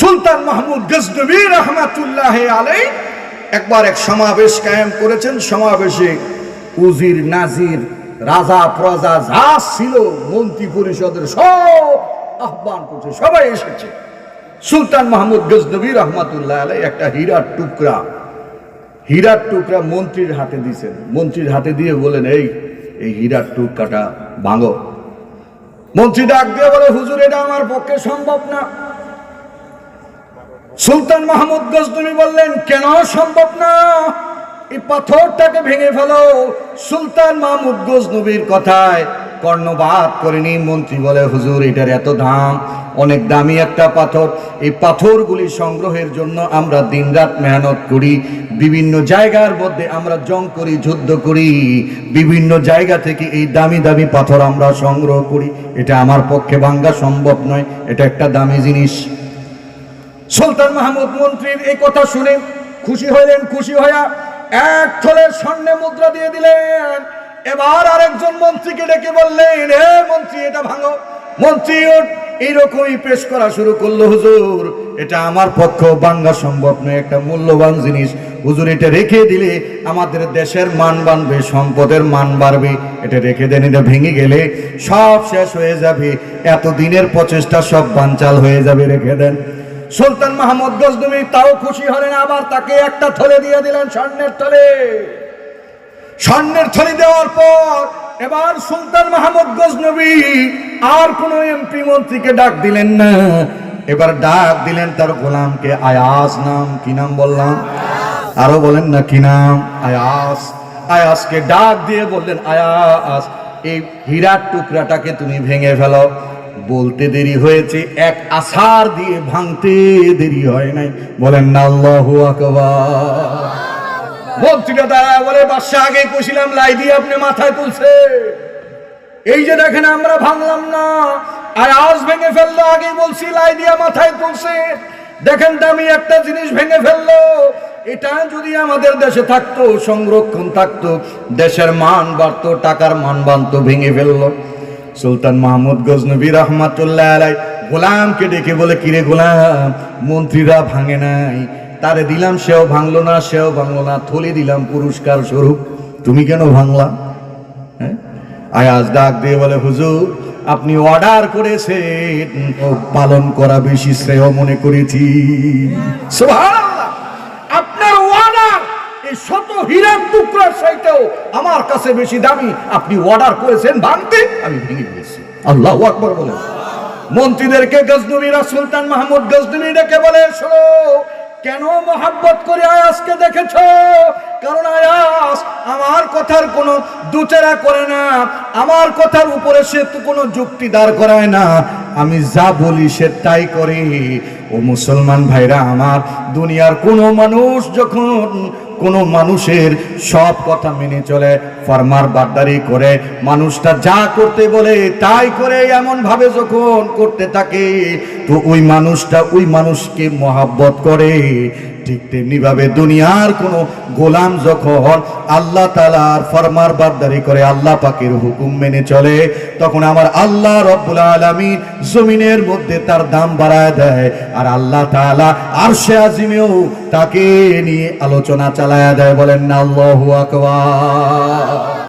সুলতান মাহমুদ গজনবী রহমাতুল্লাহ আলাই একবার এক সমাবেশ কায়েম করেছেন। সমাবেশে উজির, নাজির, রাজা, প্রজা যা ছিল মন্ত্রী পরিষদের সব আহ্বান করছে, সবাই এসেছে। সুলতান মাহমুদ গজনবী রহমাতুল্লাহ আলাই একটা হীরার টুকরা হীরার টুকরা মন্ত্রীর হাতে দিয়েছেন। মন্ত্রীর হাতে দিয়ে বলেন, এই এই হীরার টুকরাটা ভাঙো। মন্ত্রী ডাক দিয়ে বলে, হুজুর, এটা আমার পক্ষে সম্ভব না। সুলতান মাহমুদ গজনবী বললেন, কেন সম্ভব না? এই পাথরটাকে ভেঙে ফেলো। সুলতান মাহমুদ গজনবীর কথায় কর্ণবাদ করেনি। মন্ত্রী বলে, হুজুর, এটার এত দাম, অনেক দামি একটা পাথর। এই পাথরগুলি সংগ্রহের জন্য আমরা দিনরাত মেহনত করি। বিভিন্ন জায়গার মধ্যে আমরা জং করি, যুদ্ধ করি। বিভিন্ন জায়গা থেকে এই দামি দামি পাথর আমরা সংগ্রহ করি। এটা আমার পক্ষে ভাঙ্গা সম্ভব নয়। এটা একটা দামি জিনিস। সুলতান মাহমুদ মন্ত্রীর এই কথা শুনে খুশি হইলেন, খুশি হইয়া এক থলের স্বর্ণে মুদ্রা দিয়ে দিলেন। এবার আরেকজন মন্ত্রীকে ডেকে বললেন হে মন্ত্রী, এটা ভাঙো। মন্ত্রী এইরকমই পেশ করা শুরু করল, হুজুর, এটা আমার পক্ষ বাঙ্গা সম্ভব নয়, একটা মূল্যবান জিনিস। হুজুর, এটা রেখে দিলে আমাদের দেশের মান বাড়বে, সম্পদের মান বাড়বে। এটা রেখে দেন, এটা ভেঙে গেলে সব শেষ হয়ে যাবে। এত দিনের প্রচেষ্টা সব বানচাল হয়ে যাবে, রেখে দেন। সুলতান মাহমুদ গজনবী তাও খুশি হলেন আবার তাকে একটা থলে দিয়ে দিলেন স্বর্ণের থলে। স্বর্ণের থলি দেওয়ার পর এবার সুলতান মাহমুদ গজনবী আর কোন এমপি মন্ত্রীকে ডাক দিলেন না। এবার ডাক দিলেন তার গোলামকে, আয়াস নাম, কি নাম বললাম? আরও বলেন না কি নাম? আয়াস। আয়াসকে ডাক দিয়ে বললেন, আয়াস এই হীরার টুকরাটাকে তুমি ভেঙে ফেলো। বলতে দেরি হয়েছে, এক আসার দিয়ে ভাঙতে দেরি হয় নাই। বলেন না, আল্লাহু আকবার। মন্ত্রীটা দাঁড়ায় বলে বাদশাহ, আগে কষিলাম লাই দিয়ে আপনি মাথায় তুলছে। এই যে দেখেন, আমরা ভাঙলাম না। আর আজ ভেঙে ফেলল আগে বলছি, লাই দিয়া মাথায় তুলছে। দেখেন দামি একটা জিনিস ভেঙে ফেলল। এটা যদি আমাদের দেশে থাকতো, সংরক্ষণ থাকতো, দেশের মান বাড়তো, টাকার মান বাড়তো ভেঙে ফেলল। সুলতান মাহমুদ গজনবী রহমাতুল্লাহ আলাই গোলামকে ডেকে বলে, কিরে গোলাম, মন্ত্রীরা ভাঙে নাই। তারে দিলাম, সেও ভাঙলো না, সেও ভাঙলো না। থলি দিলাম, পুরস্কার স্বরূপ। তুমি কেন ভাঙলা? হ্যাঁ? আয়াজ ডাক দিয়ে বলে, হুজুর, আপনি অর্ডার করেছেন। পালন করা বেশি শ্রেয় মনে করেছি। সুবহানাল্লাহ! এই শত হীরার টুকরার চাইতেও আমার কাছে বেশি দামি আপনি অর্ডার করেছেন ভাঙতে, আমি ভেঙে দিয়েছি। আল্লাহ আকবর বলে মন্ত্রীদেরকে গজনবীরা সুলতান মাহমুদ গজনবী ডেকে বলে, শোনো, কেন মোহাব্বত করে আয়াসকে দেখেছ? কারণ আয়াস আমার কথার কোনো দুচেরা করে না, আমার কথার উপরে সে তো কোনো যুক্তি দাঁড় করায় না। আমি যা বলি সে তাই করে। ও মুসলমান ভাইরা, আমার দুনিয়ার কোনো মানুষ যখন কোনো মানুষের সব কথা মেনে চলে, ফার্মার বারদারি করে, মানুষটা যা করতে বলে তাই করে এমন ভাবে যখন করতে থাকে, তো ওই মানুষটা ওই মানুষকে মহাব্বত করে। ঠিক তেমনি ভাবে দুনিয়ার কোনো গোলাম যখন আল্লাহ তালার ফরমার বারদারি করে আল্লাহ পাকের হুকুম মেনে চলে, তখন আমার আল্লাহ রব্বুল আলমী জমিনের মধ্যে তার দাম বাড়ায় দেয় আর আল্লাহ তালা আর সে আজিমেও তাকে নিয়ে আলোচনা চালায় দেয় বলেন না, আল্লাহ আকবার।